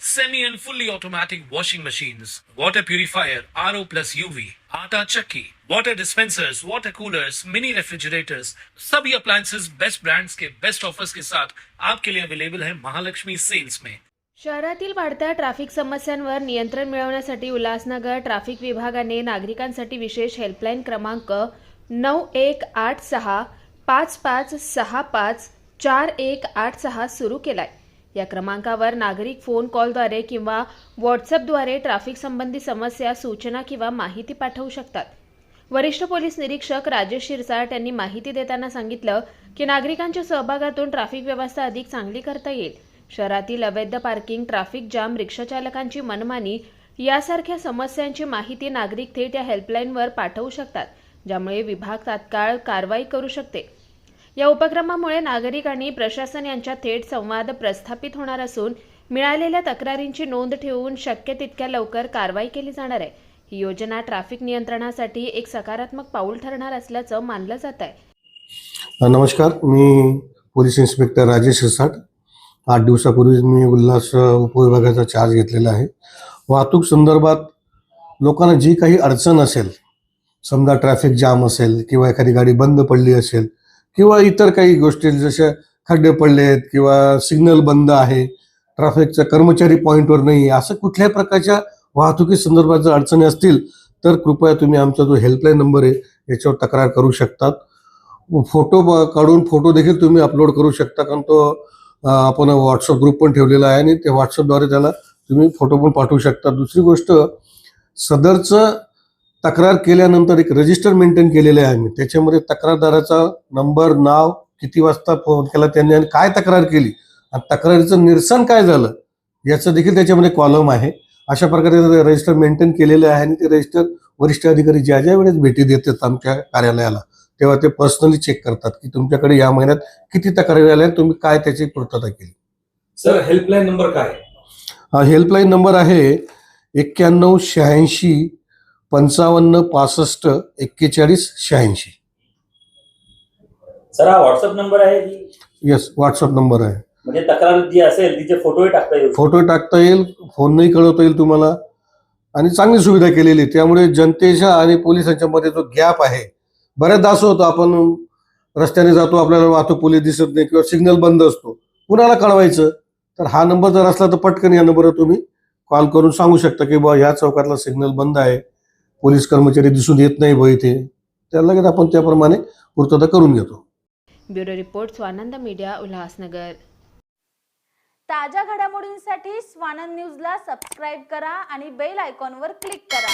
semi and fully automatic washing machines, water purifier, RO plus UV, आटा चक्की, water dispensers, water coolers, mini refrigerators, सभी appliances. Best brands के best offers के साथ आपके लिए अवेलेबल है महालक्ष्मी सेल्स में शहरातील वाढत्या ट्रॅफिक समस्यांवर नियंत्रण मिळवण्यासाठी उल्हासनगर ट्रॅफिक विभागाने नागरिकांसाठी विशेष हेल्पलाईन क्रमांक नऊ एक आठ सहा पाच पाच सहा पाच चार एक आठ सहा सुरू केलाय. या क्रमांकावर नागरिक फोन कॉलद्वारे किंवा व्हॉट्सअपद्वारे ट्रॅफिक संबंधी समस्या सूचना किंवा माहिती पाठवू शकतात. वरिष्ठ पोलीस निरीक्षक राजेश शिरसाट यांनी माहिती देताना सांगितलं की नागरिकांच्या सहभागातून ट्रॅफिक व्यवस्था अधिक चांगली करता येईल. शहरातील अवैध पार्किंग ट्रॅफिक जाम रिक्षाचालकांची मनमानी यासारख्या समस्यांची माहिती नागरिक थेट या हेल्पलाईनवर पाठवू शकतात ज्यामुळे विभाग तात्काळ कारवाई करू शकते. या उपक्रमामुळे नागरिक आणि प्रशासन यांच्या थेट संवाद प्रस्थापित होणार असून मिळालेल्या तक्रारींची नोंद ठेवून शक्य तितक्या लवकर कारवाई केली जाणार आहे. ही योजना ट्रॅफिक नियंत्रणासाठी एक सकारात्मक पाऊल ठरणार असल्याचं मानलं जात आहे. नमस्कार. मी पोलीस इन्स्पेक्टर राजेश सिरसाट आठ दिवसापूर्वी मी उल्हास उपविभागाचा चार्ज घेतलेला आहे. वाहतूक संदर्भात लोकांना जी काही अडचण असेल समजा ट्रॅफिक जाम असेल किंवा एखादी गाडी बंद पडली असेल किंवा इतर काही गोष्टी जशा खड्डे पडले आहेत किंवा सिग्नल बंद आहे ट्रॅफिकचा कर्मचारी पॉईंटवर नाही असं कुठल्याही प्रकारच्या वाहतुकी संदर्भात जर अडचणी असतील तर कृपया तुम्ही आमचा जो हेल्पलाईन नंबर आहे याच्यावर तक्रार करू शकतात. फोटो काढून फोटो देखील तुम्ही अपलोड करू शकता कारण तो आपण व्हॉट्सअप ग्रुप पण ठेवलेला आहे आणि ते व्हॉट्सअपद्वारे त्याला तुम्ही फोटो पण पाठवू शकता. दुसरी गोष्ट सदरचं तक्रार केल्यानंतर एक रजिस्टर मेंटेन केलेलं आहे आम्ही. त्याच्यामध्ये तक्रारदाराचा नंबर नाव किती वाजता फोन केला त्यांनी आणि काय तक्रार केली. आणि तक्रारीचं निरसन काय झालं याचं देखील त्याच्यामध्ये कॉलम आहे. अशा प्रकारे रजिस्टर मेंटेन केलेलं आहे आणि ते रजिस्टर वरिष्ठ अधिकारी ज्या ज्या वेळेस भेटी देतात आमच्या कार्यालयाला तेव्हा ते पर्सनली चेक करतात की तुमच्याकडे या महिन्यात किती तक्रारी आल्या तुम्ही काय त्याची पूर्तता केली. सर हेल्पलाईन नंबर काय? हा हेल्पलाईन नंबर आहे एक्क्याण्णव शहाऐंशी पंचावन्न पासष्ट एक्केचाळीस शहाऐंशी. सर हा व्हॉट्सअप नंबर आहे की? येस व्हॉट्सअप नंबर आहे. म्हणजे तक्रार जी असेल तिचे फोटोही टाकता येईल. फोटो टाकता येईल फोनही कळवता येईल तुम्हाला. आणि चांगली सुविधा केलेली आहे. त्यामुळे जनतेच्या आणि पोलिसांच्या मध्ये जो गॅप आहे बऱ्याचदा असं होतं आपण रस्त्याने जातो आपल्याला वाहतूक पोलीस दिसत नाही किंवा सिग्नल बंद असतो. कुणाला कळवायचं? तर हा नंबर जर असला तर पटकन या नंबरवर तुम्ही कॉल करून सांगू शकता की बा ह्या चौकातला सिग्नल बंद आहे. पोलीस कर्मचारी दिसून येत नाही बा इथे. त्या लगेच आपण त्याप्रमाणे पूर्तता करून घेतो. Bureau report Swanand media Ulhasnagar. ताज्या घडामोडींसाठी स्वानंद न्यूजला सबस्क्राईब करा आणि बेल आयकॉनवर क्लिक करा.